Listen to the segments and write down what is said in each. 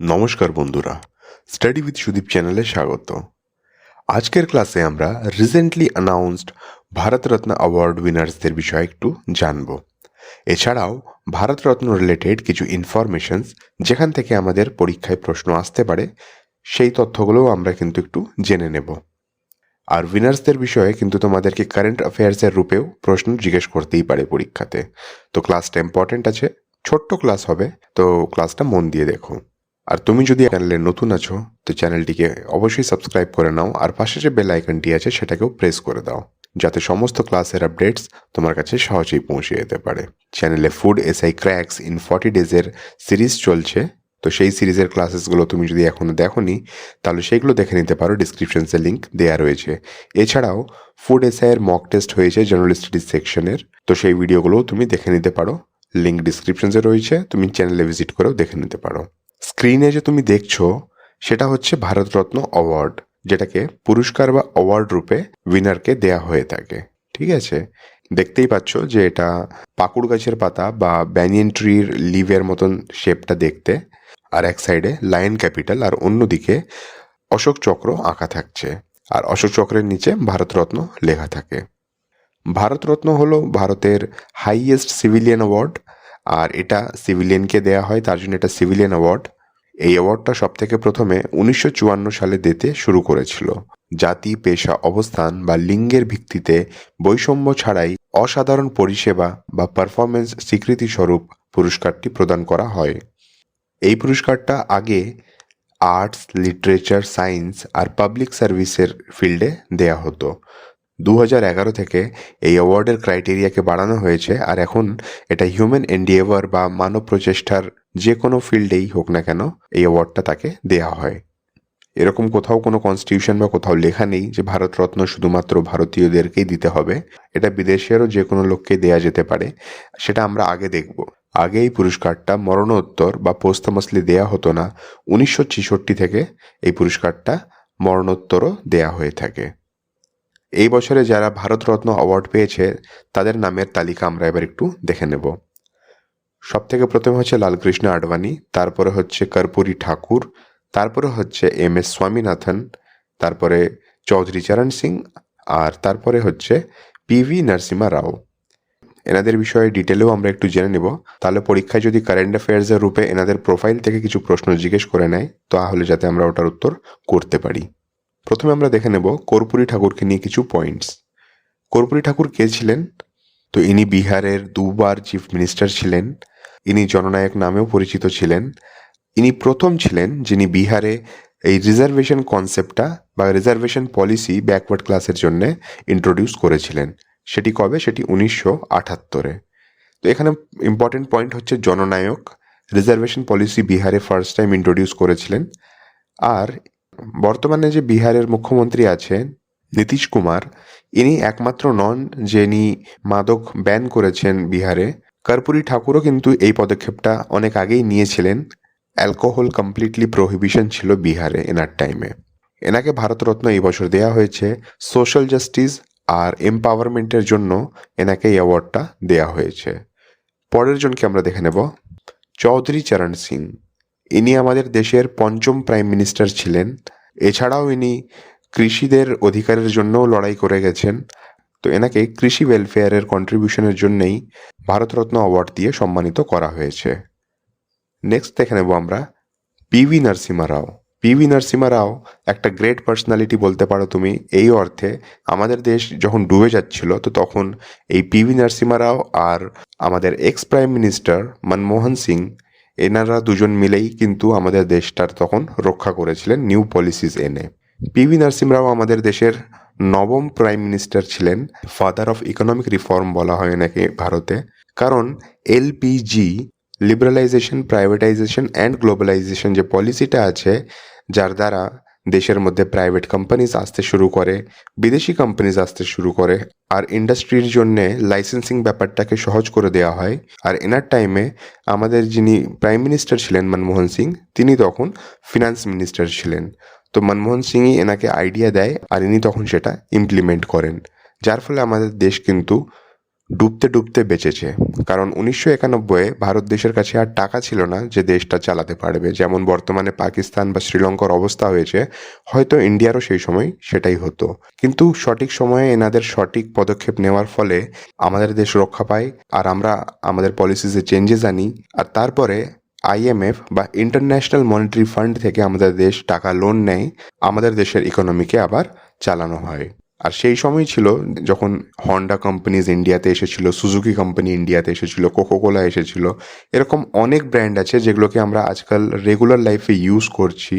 নমস্কার বন্ধুরা study with Sudip চ্যানেলে স্বাগত। আজকের ক্লাসে আমরা রিসেন্টলি অ্যানাউন্সড ভারতরত্ন অ্যাওয়ার্ড উইনার্সদের বিষয়ে একটু জানব। এছাড়াও ভারতরত্ন রিলেটেড কিছু ইনফরমেশনস যেখান থেকে আমাদের পরীক্ষায় প্রশ্ন আসতে পারে, সেই তথ্যগুলোও আমরা কিন্তু একটু জেনে নেব। আর উইনার্সদের বিষয়ে কিন্তু তোমাদেরকে কারেন্ট অ্যাফেয়ার্সের রূপেও প্রশ্ন জিজ্ঞেস করতেই পারে পরীক্ষাতে। তো ক্লাসটা ইম্পর্টেন্ট আছে, ছোট্ট ক্লাস হবে, তো ক্লাসটা মন দিয়ে দেখো। আর তুমি যদি চ্যানেলে নতুন আছো, তো চ্যানেলটিকে অবশ্যই সাবস্ক্রাইব করে নাও, আর পাশে যে বেল আইকনটি আছে, সেটাকেও প্রেস করে দাও, যাতে সমস্ত ক্লাসের আপডেটস তোমার কাছে সহজেই পৌঁছে যেতে পারে। চ্যানেলে food SI cracks in forty ডেজের series চলছে, তো সেই সিরিজের ক্লাসেসগুলো তুমি যদি এখনও দেখোনি, তাহলে সেগুলো দেখে নিতে পারো ডিসক্রিপশনসে লিঙ্ক দেওয়া রয়েছে। এছাড়াও ফুড এসআইয়ের মক টেস্ট হয়েছে জেনারেল স্টাডিজ সেকশনের তো সেই ভিডিওগুলোও তুমি দেখে নিতে পারো লিঙ্ক ডিসক্রিপশনসে রয়েছে, তুমি চ্যানেলে ভিজিট করেও দেখে নিতে পারো। স্ক্রিনে যে তুমি দেখছ, সেটা হচ্ছে ভারতরত্ন অ্যাওয়ার্ড, যেটাকে পুরস্কার বা অ্যাওয়ার্ড রূপে উইনারকে দেয়া হয়ে থাকে। ঠিক আছে? দেখতেই পাচ্ছ যে এটা পাকুড় গাছের পাতা বা ব্যানিয়ন ট্রির লিভের মতন শেপটা দেখতে, আর এক সাইডে লায়ন ক্যাপিটাল আর অন্যদিকে অশোক চক্র আঁকা থাকছে, আর অশোক চক্রের নিচে ভারতরত্ন লেখা থাকে। ভারতরত্ন হলো ভারতের হাইয়েস্ট সিভিলিয়ান অ্যাওয়ার্ড আর এটা সিভিলিয়ানকে দেয়া হয়, তার জন্য এটা সিভিলিয়ান অ্যাওয়ার্ড। এই অ্যাওয়ার্ডটা সব থেকে প্রথমে উনিশশো চুয়ান্ন সালে দিতে শুরু করেছিল। জাতি, পেশা, অবস্থান বা লিঙ্গের ভিত্তিতে বৈষম্য ছাড়াই অসাধারণ পরিষেবা বা পারফরমেন্স স্বীকৃতি স্বরূপ পুরস্কারটি প্রদান করা হয়। এই পুরস্কারটা আগে আর্টস লিটারেচার সায়েন্স আর পাবলিক সার্ভিসের ফিল্ডে দেয়া হতো। দু এগারো থেকে এই অ্যাওয়ার্ডের ক্রাইটেরিয়াকে বাড়ানো হয়েছে, আর এখন এটা হিউম্যান এন্ডিয়েভার বা মানব প্রচেষ্টার যে কোনো ফিল্ডেই হোক না কেন এই অ্যাওয়ার্ডটা তাকে দেয়া হয়। এরকম কোথাও কোনো কনস্টিটিউশন বা কোথাও লেখা নেই যে ভারতরত্ন শুধুমাত্র ভারতীয়দেরকেই দিতে হবে। এটা বিদেশেরও যে কোনো লোককে দেয়া যেতে পারে, সেটা আমরা আগে দেখব। আগে এই পুরস্কারটা মরণোত্তর বা পোস্তমাসলি দেয়া হতো না। উনিশশো ছেষট্টি থেকে এই পুরস্কারটা মরণোত্তরও দেয়া হয়ে থাকে। এই বছরে যারা ভারতরত্ন অ্যাওয়ার্ড পেয়েছে, তাদের নামের তালিকা আমরা এবার একটু দেখে নেব। সব থেকে প্রথমে হচ্ছে লালকৃষ্ণ আডবাণী, তারপরে হচ্ছে কর্পূরী ঠাকুর, তারপরে হচ্ছে এম এস স্বামীনাথন, তারপরে চৌধুরী চরণ সিং, আর তারপরে হচ্ছে পিভি নরসিমা রাও। এনাদের বিষয়ে ডিটেলেও আমরা একটু জেনে নেব। তাহলে পরীক্ষায় যদি কারেন্ট অ্যাফেয়ার্সের রূপে এনাদের প্রোফাইল থেকে কিছু প্রশ্ন জিজ্ঞেস করে নেয়, তাহলে যাতে আমরা ওটার উত্তর করতে পারি। প্রথমে আমরা দেখে নেব কর্পূরী ঠাকুরকে নিয়ে কিছু পয়েন্টস কর্পূরী ঠাকুর কে ছিলেন? তো ইনি বিহারের দুবার চিফ মিনিস্টার ছিলেন, ইনি জননায়ক নামেও পরিচিত ছিলেন, ইনি প্রথম ছিলেন যিনি বিহারে এই রিজার্ভেশন কনসেপ্টটা বা রিজার্ভেশন পলিসি ব্যাকওয়ার্ড ক্লাসের জন্য ইন্ট্রোডিউস করেছিলেন। সেটি কবে? সেটি উনিশশো আটাত্তরে। তো এখানে ইম্পর্টেন্ট পয়েন্ট হচ্ছে জননায়ক রিজার্ভেশন পলিসি বিহারে ফার্স্ট টাইম ইন্ট্রোডিউস করেছিলেন। আর বর্তমানে যে বিহারের মুখ্যমন্ত্রী আছেন নীতিশ কুমার, ইনি একমাত্র নন যিনি মাদক ব্যান করেছেন বিহারে। কর্পূরী ঠাকুরও কিন্তু এই পদক্ষেপটা অনেক আগেই নিয়েছিলেন। অ্যালকোহল কমপ্লিটলি প্রহিবিশন ছিল বিহারে এনার টাইমে এনাকে ভারতরত্ন এই বছর দেয়া হয়েছে। সোশ্যাল জাস্টিস আর এম্পাওয়ারমেন্টের জন্য এনাকে এই অ্যাওয়ার্ডটা দেয়া হয়েছে। পরের জনকে আমরা দেখে নেব। চৌধুরী চরণ সিং। ইনি আমাদের দেশের পঞ্চম প্রাইম মিনিস্টার ছিলেন। এছাড়াও ইনি কৃষিদের অধিকারের জন্যও লড়াই করে গেছেন। তো এনাকে কৃষি ওয়েলফেয়ারের কন্ট্রিবিউশনের জন্যই ভারতরত্ন অ্যাওয়ার্ড দিয়ে সম্মানিত করা হয়েছে। নেক্সট দেখে নেব আমরা পিভি নরসিমা রাও পিভি নরসিমা রাও একটা গ্রেট পার্সোনালিটি বলতে পারো তুমি। এই অর্থে আমাদের দেশ যখন ডুবে যাচ্ছিল, তো তখন এই পিভি নরসিমা রাও আর আমাদের ex prime minister Manmohan Singh এনারা দুজন মিলেই কিন্তু আমাদের দেশটার তখন রক্ষা করেছিলেন নিউ পলিসিস এনে। পিভি নরসিম রাও আমাদের দেশের নবম প্রাইম মিনিস্টার ছিলেন, ফাদার অফ ইকোনমিক রিফর্ম বলা হয় নাকি ভারতে। কারণ LPG liberalisation, privatisation and globalisation যে পলিসিটা আছে, যার দ্বারা দেশের মধ্যে প্রাইভেট কোম্পানিজ আসতে শুরু করে, বিদেশি কোম্পানিজ আসতে শুরু করে, আর ইন্ডাস্ট্রির জন্যে লাইসেন্সিং ব্যাপারটাকে সহজ করে দেওয়া হয়। আর এনার টাইমে আমাদের যিনি প্রাইম মিনিস্টার ছিলেন মনমোহন সিং, তিনি তখন ফিনান্স মিনিস্টার ছিলেন। তো মনমোহন সিংই এনাকে আইডিয়া দেয় আর ইনি তখন সেটা ইমপ্লিমেন্ট করেন। যার ফলে আমাদের দেশ কিন্তু ডুবতে ডুবতে বেঁচেছে। কারণ উনিশশো একানব্বইয়ে ভারত দেশের কাছে আর টাকা ছিল না যে দেশটা চালাতে পারবে। যেমন বর্তমানে পাকিস্তান বা শ্রীলঙ্কার অবস্থা হয়েছে, হয়তো ইন্ডিয়ারও সেই সময় সেটাই হতো। কিন্তু সঠিক সময়ে এনাদের সঠিক পদক্ষেপ নেওয়ার ফলে আমাদের দেশ রক্ষা পায় আর আমরা আমাদের পলিসিসে চেঞ্জেস আনি। আর তারপরে আইএমএফ বা ইন্টারন্যাশনাল মনিটারি ফান্ড থেকে আমাদের দেশ টাকা লোন নেয়, আমাদের দেশের ইকোনমিকে আবার চালানো হয়। আর সেই সময় ছিল যখন হন্ডা কোম্পানিজ ইন্ডিয়াতে এসেছিল সুজুকি কোম্পানি ইন্ডিয়াতে এসেছিল কোকোকোলা এসেছিল, এরকম অনেক ব্র্যান্ড আছে যেগুলোকে আমরা আজকাল রেগুলার লাইফে ইউজ করছি।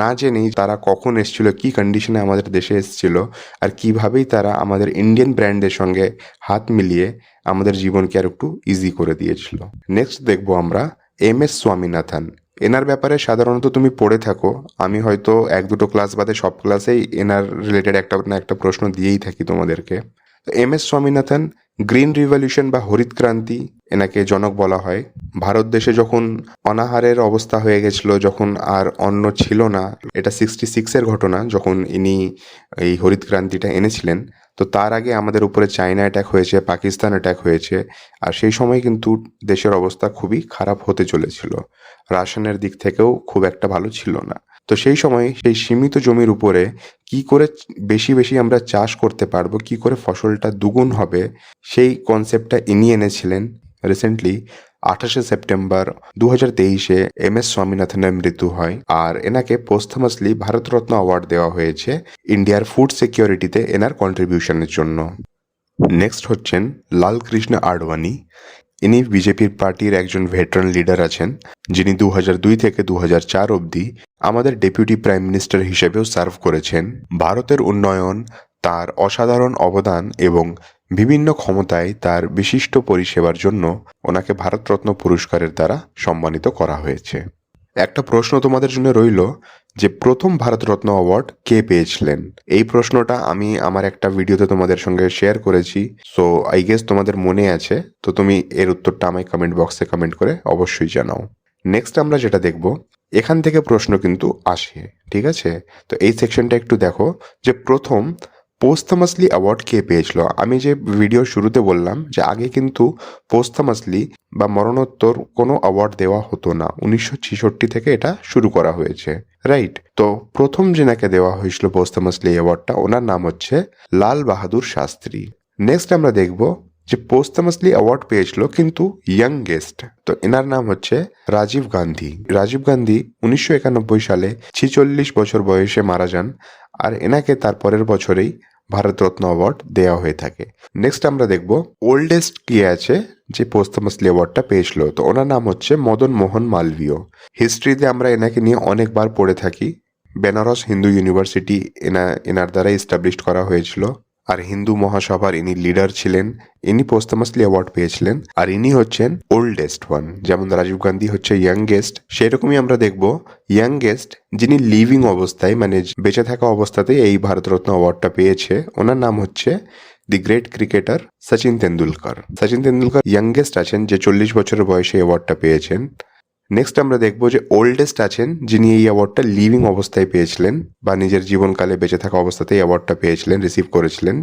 না জেনেই তারা কখন এসেছিল, কী কন্ডিশনে আমাদের দেশে এসেছিল আর কীভাবেই তারা আমাদের ইন্ডিয়ান ব্র্যান্ডের সঙ্গে হাত মিলিয়ে আমাদের জীবনকে আর একটু ইজি করে দিয়েছিল। নেক্সট দেখব আমরা এম এস স্বামীনাথন এনার ব্যাপারে সাধারণত তুমি পড়ে থাকো। আমি হয়তো এক দুটো ক্লাস বাদে সব ক্লাসেই এনার রিলেটেড একটা না একটা প্রশ্ন দিয়েই থাকি তোমাদেরকে। M S Swaminathan, green revolution বা হরিত ক্রান্তি এনাকে জনক বলা হয়। ভারত দেশে যখন অনাহারের অবস্থা হয়ে গেছিল, যখন আর অন্ন ছিল না, এটা সিক্সটি সিক্সের ঘটনা, যখন ইনি এই হরিত ক্রান্তিটা এনেছিলেন তো তার আগে আমাদের উপরে চায়না অ্যাটাক হয়েছে পাকিস্তান অ্যাটাক হয়েছে, আর সেই সময় কিন্তু দেশের অবস্থা খুবই খারাপ হতে চলেছিল। রাশনের দিক থেকেও খুব একটা ভালো ছিল না। তো সেই সময় সেই সীমিত জমির উপরে কি করে বেশি বেশি আমরা চাষ করতে পারব, কি করে ফসলটা দুগুণ হবে, সেই কনসেপ্টটা ইনি এনেছিলেন রিসেন্টলি আঠাশে সেপ্টেম্বর দু হাজার তেইশে এম এস স্বামীনাথনের মৃত্যু হয় আর এনাকে পোস্থামাসলি ভারতরত্ন অ্যাওয়ার্ড দেওয়া হয়েছে ইন্ডিয়ার ফুড সিকিউরিটিতে এনার কন্ট্রিবিউশনের জন্য। নেক্সট হচ্ছেন লাল কৃষ্ণ আডবাণী। ইনি বিজেপির পার্টির একজন ভেটারান লিডার আছেন, যিনি দু দুই থেকে দু চার অবধি আমাদের ডেপুটি প্রাইম মিনিস্টার হিসেবেও সার্ভ করেছেন। ভারতের উন্নয়ন, তার অসাধারণ অবদান এবং বিভিন্ন ক্ষমতায় তার বিশিষ্ট পরিষেবার জন্য ওনাকে ভারতরত্ন পুরস্কারের দ্বারা সম্মানিত করা হয়েছে। একটা প্রশ্ন তোমাদের জন্য রইল যে প্রথম ভারতরত্ন অ্যাওয়ার্ড কে পেয়েছিলেন? এই প্রশ্নটা আমি আমার একটা ভিডিওতে তোমাদের সঙ্গে শেয়ার করেছি। সো আই গেস তোমাদের মনে আছে, তো তুমি এর উত্তরটা আমায় কমেন্ট বক্সে কমেন্ট করে অবশ্যই জানাও। নেক্সট আমরা যেটা দেখব, এখান থেকে প্রশ্ন কিন্তু আসে, ঠিক আছে? তো এই সেকশনটা একটু দেখো যে প্রথম পোস্থামাসলি অ্যাওয়ার্ড কে পেয়েছিল? আমি যে ভিডিও শুরুতে বললাম যে আগে কিন্তু পোস্থামাসলি বা মরণোত্তর কোনো অ্যাওয়ার্ড দেওয়া হতো না। উনিশশো ছেষট্টি থেকে এটা শুরু করা হয়েছে রাইট তো প্রথম যেনাকে দেওয়া হয়েছিল পোস্থামাসলি অ্যাওয়ার্ডটা ওনার নাম হচ্ছে লাল বাহাদুর শাস্ত্রী। নেক্সট আমরা দেখব যে পোস্তামাসলি অ্যাওয়ার্ড পেয়েছিল কিন্তু ইয়াংগেস্ট তো এনার নাম হচ্ছে রাজীব গান্ধী। রাজীব গান্ধী উনিশশো একানব্বই সালে ছিচল্লিশ বছর বয়সে মারা যান। আর এনাকে তার পরের বছরেই ভারতরত্ন অ্যাওয়ার্ড দেওয়া হয়ে থাকে। নেক্সট আমরা দেখব ওল্ডেস্ট কে আছে যে পোস্তামাসলি অ্যাওয়ার্ডটা পেয়েছিল। তো ওনার নাম হচ্ছে মদন মোহন মালভীয় হিস্ট্রিতে আমরা এনাকে নিয়ে অনেকবার পড়ে থাকি। বেনারস হিন্দু ইউনিভার্সিটি এনা, এনার দ্বারা এস্টাবলিশ করা হয়েছিল। আর হিন্দু মহাসভার ইনি লিডার ছিলেন, ইনি পোস্তামাসলি অ্যাওয়ার্ড পেয়েছিলেন, আর ইনি হচ্ছেন ওল্ডেস্ট ওয়ান। যেমন রাজীব গান্ধী হচ্ছে ইয়াংগেস্ট, সেরকমই আমরা দেখব ইয়াংগেস্ট, যিনি লিভিং অবস্থায় মানে বেঁচে থাকা অবস্থাতেই এই ভারতরত্ন অ্যাওয়ার্ডটা পেয়েছে, ওনার নাম হচ্ছে the great cricketer Sachin Tendulkar. Sachin Tendulkar youngest আছেন যে চল্লিশ বছরের বয়সে অ্যাওয়ার্ডটা পেয়েছেন। নেক্সট আমরা দেখব যে ওল্ডেস্ট আছেন যিনি এই অ্যাওয়ার্ডটা লিভিং অবস্থায় পেয়েছিলেন বা নিজের জীবনকালে বেঁচে থাকা অবস্থাতেই অ্যাওয়ার্ডটা পেয়েছিলেন রিসিভ করেছিলেন।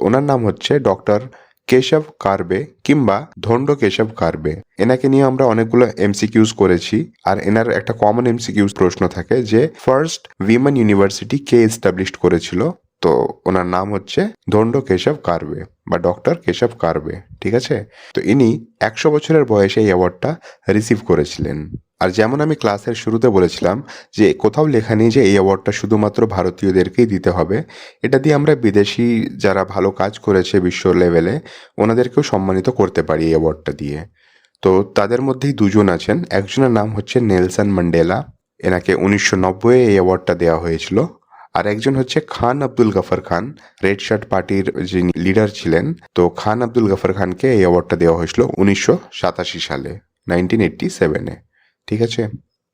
ওনার নাম হচ্ছে ডক্টর কেশব কারবে কিংবা ধন্ড কেশব কার্বে। এনাকে নিয়ে আমরা অনেকগুলো এমসিকিউজ করেছি আর এনার একটা কমন এমসিকিউজ প্রশ্ন থাকে যে ফার্স্ট উইমেন ইউনিভার্সিটি কে এস্টাবলিশ করেছিল? তো ওনার নাম হচ্ছে দণ্ড কেশব কারবে বা ডক্টর কেশব কারবে, ঠিক আছে? তো ইনি একশো বছরের বয়সে এই অ্যাওয়ার্ডটা রিসিভ করেছিলেন। আর যেমন আমি ক্লাসের শুরুতে বলেছিলাম যে কোথাও লেখা নেই যে এই অ্যাওয়ার্ডটা শুধুমাত্র ভারতীয়দেরকেই দিতে হবে। এটা দিয়ে আমরা বিদেশি যারা ভালো কাজ করেছে বিশ্ব লেভেলে, ওনাদেরকেও সম্মানিত করতে পারি এই অ্যাওয়ার্ডটা দিয়ে। তো তাদের মধ্যেই দুজন আছেন। একজনের নাম হচ্ছে নেলসন ম্যান্ডেলা এনাকে উনিশশো নব্বই এই অ্যাওয়ার্ডটা দেওয়া হয়েছিল। আর একজন হচ্ছে খান আব্দুল গাফর খান রেড শার্ট পার্টির যিনি লিডার ছিলেন, তো খান আব্দুল গাফর খানকে এই অ্যাওয়ার্ডটা দেওয়া হয়েছিল উনিশশো সাতাশি সালে নাইনটিন এইটটি সেভেনে ঠিক আছে?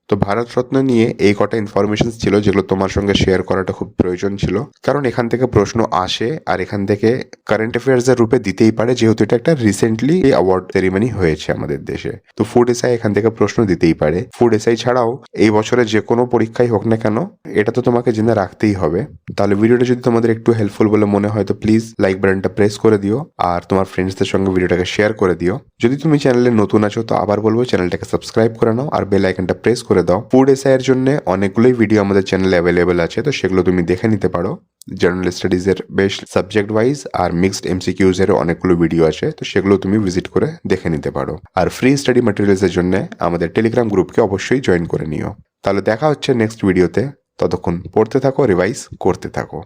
তো ভারতরত্ন নিয়ে এই কটা ইনফরমেশন ছিল যেগুলো তোমার সঙ্গে শেয়ার করাটা খুব প্রয়োজন ছিল। কারণ এখান থেকে প্রশ্ন আসে আর এখান থেকে কারেন্ট অ্যাফেয়ার্স এর রূপে দিতেই পারে, যেহেতু এটা একটা রিসেন্টলি অ্যাওয়ার্ড সেরিমনি হয়েছে আমাদের দেশে। তো ফুড এসআই এখান থেকে প্রশ্ন দিতেই পারে। ফুড এসআই ছাড়াও এই বছরে যে কোনো পরীক্ষাই হোক না কেন, এটা তো তোমাকে জেনে রাখতেই হবে। তাহলে ভিডিওটা যদি তোমাদের একটু হেল্পফুল বলে মনে হয়, তো প্লিজ লাইক বাটনটা প্রেস করে দিও আর তোমার ফ্রেন্ডসদের সঙ্গে ভিডিওটাকে শেয়ার করে দিও। যদি তুমি চ্যানেলে নতুন আছো, তো আবার বলব চ্যানেলটাকে সাবস্ক্রাইব করে নাও আর বেল আইকনটা প্রেস করে দাও। ফুড এসআই এর জন্য অনেকগুলোই ভিডিও আমাদের চ্যানেলে অ্যাভেলেবেল আছে, তো সেগুলো তুমি দেখে নিতে পারো। জার্নাল স্টাডিজ এর বেশ সাবজেক্ট ওয়াইজ আর মিক্সড এমসিকিউজ এর অনেকগুলো ভিডিও আছে, তো সেগুলো তুমি ভিজিট করে দেখে নিতে পারো। আর ফ্রি স্টাডি ম্যাটেরিয়ালস এর জন্য আমাদের টেলিগ্রাম গ্রুপকে অবশ্যই জয়েন করে নিও। তাহলে দেখা হচ্ছে নেক্সট ভিডিওতে ততক্ষণ পড়তে থাকো রিভাইজ করতে থাকো।